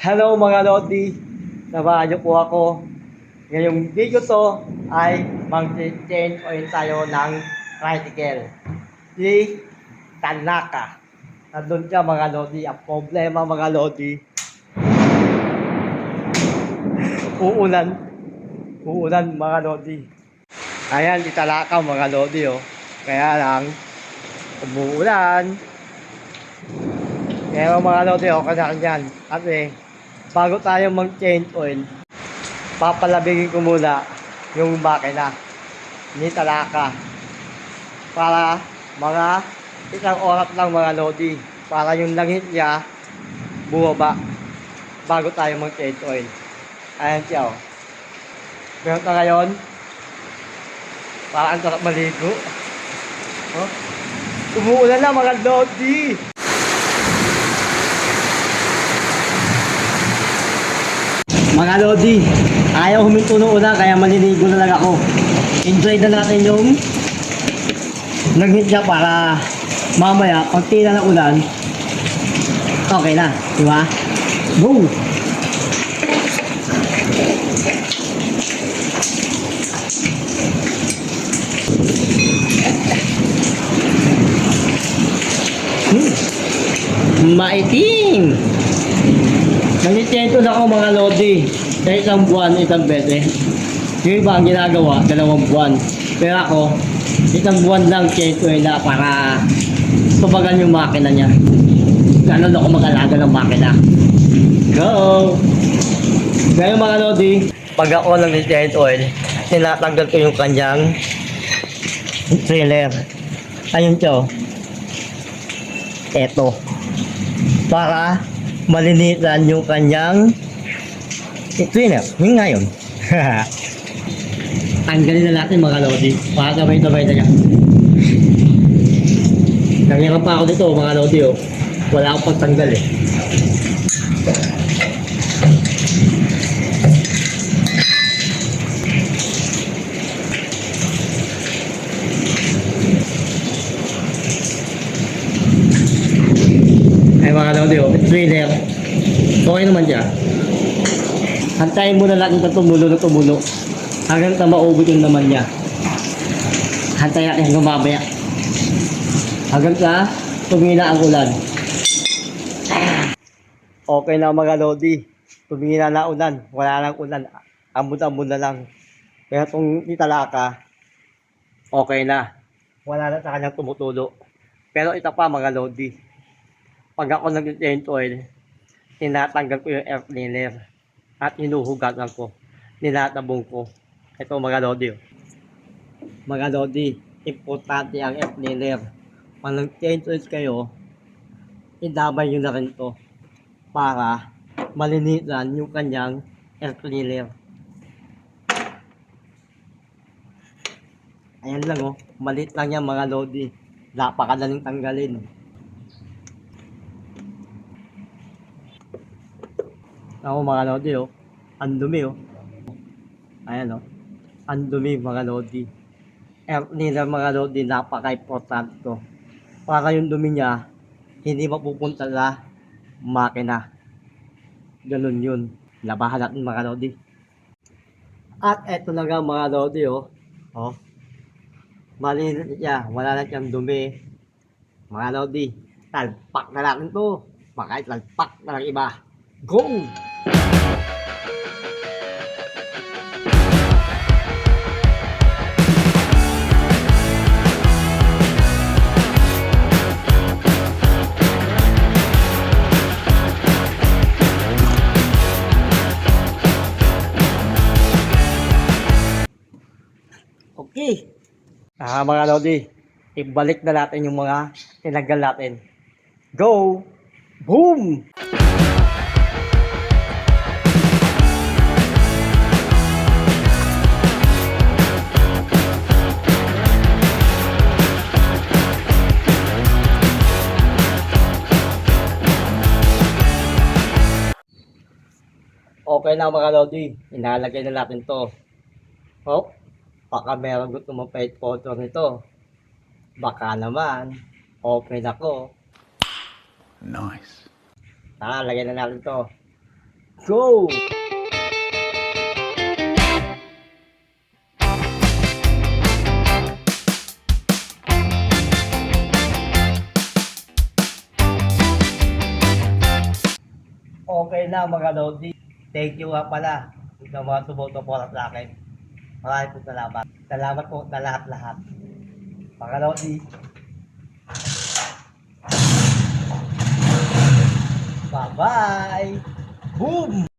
Hello mga Lodi! Samahan niyo po ako. Ngayong video to ay mag-change oil tayo ng tricycle. Si Tanaka. Nandun siya mga Lodi. Ang problema mga Lodi. Uulan. Uulan mga Lodi. Ayan, si Tanaka mga Lodi oh. Kaya lang, umuulan. Kaya mga Lodi, okay na yan. Kasi, bago tayo mag-change oil, papalabigin ko muna yung makina ni Talaka para mga isang oras lang mga Lodi para yung langit niya bumaba bago tayo mag-change oil. Ayan siya oh. Meron na ngayon, parang ang sarap maligo. Oh. Umuulan na mga Lodi! Mga Lodi, ayaw huminto ng ulan kaya maliligo na lang ako. Enjoy na natin yung langit niya para mamaya pag tila ng ulan, okay na, di ba? Go! Hmm. Maitim! Nangitento na ako mga lodi. Sa isang buwan, isang beses. Yung iba ang ginagawa, dalawang buwan. Pero ako, isang buwan lang tento na para tubagan yung makina niya. Ganon ako mag-alaga ng makina. Go! Ngayon mga lodi, pag ako ng tent oil, tinatanggal ko yung kanyang trailer. Ayun siya. Eto. Para malinitan yung kanyang trainer. Yung ngayon. Tanggalin na natin mga lodi. Para sabay-sabay na yan. Nangyarap pa ako dito mga lodi oh. Wala akong pagtanggal eh. Lodi oh. Trainer. Okay naman siya. Hantayin mo na lang ito tumulo na tumulo. Hanggang sa maubos yung naman niya. Hantayin natin hanggang mamaya. Hanggang sa tumina ang ulan. Okay na mga lodi. Tumina na ulan. Wala lang ulan. Ambon-ambon na lang. Kaya itong italaka, okay na. Wala na sa kanyang tumutulo. Pero ito pa mga lodi. Pag ako nag-change oil, tinatanggal ko yung air cleaner at hinuhugatan ko. Nilatabong ko. Ito mga lodi. oh. Mga lodi, importante ang air cleaner. Pag nag-change oil kayo, idamay nyo na rin to para malinitan yung kanyang air cleaner. Ayan lang oh, malit lang yan mga lodi. Napakadaling tanggalin. Ako mga lodi oh. Ang dumi oh. Ayan oh. Ang dumi mga lodi. Air cleaner mga lodi, napaka-importante to. Para yung dumi niya, hindi mapupunta sa makina. Ganun yun. Labahan natin mga lodi. At eto na nga mga lodi oh. Oh. Malinis niya, wala na siyang dumi. Mga lodi, talpak na natin to. Baka talpak na ng iba. Go! Okay. Ah, mga Lodi, ibalik na natin yung mga tinanggal natin. Go! Boom! Okay na mga Lodi, inalagay na natin to. Oh, baka meron gusto mong paid photo nito. Baka naman, open ako. Nice. Tara, lagay na natin to. Go! Okay na mga Lodi. Thank you nga pala sa mga sumusuporta sa akin. Maraming po salamat. Salamat po na lahat-lahat. Pangalawa si Bye-bye! Boom!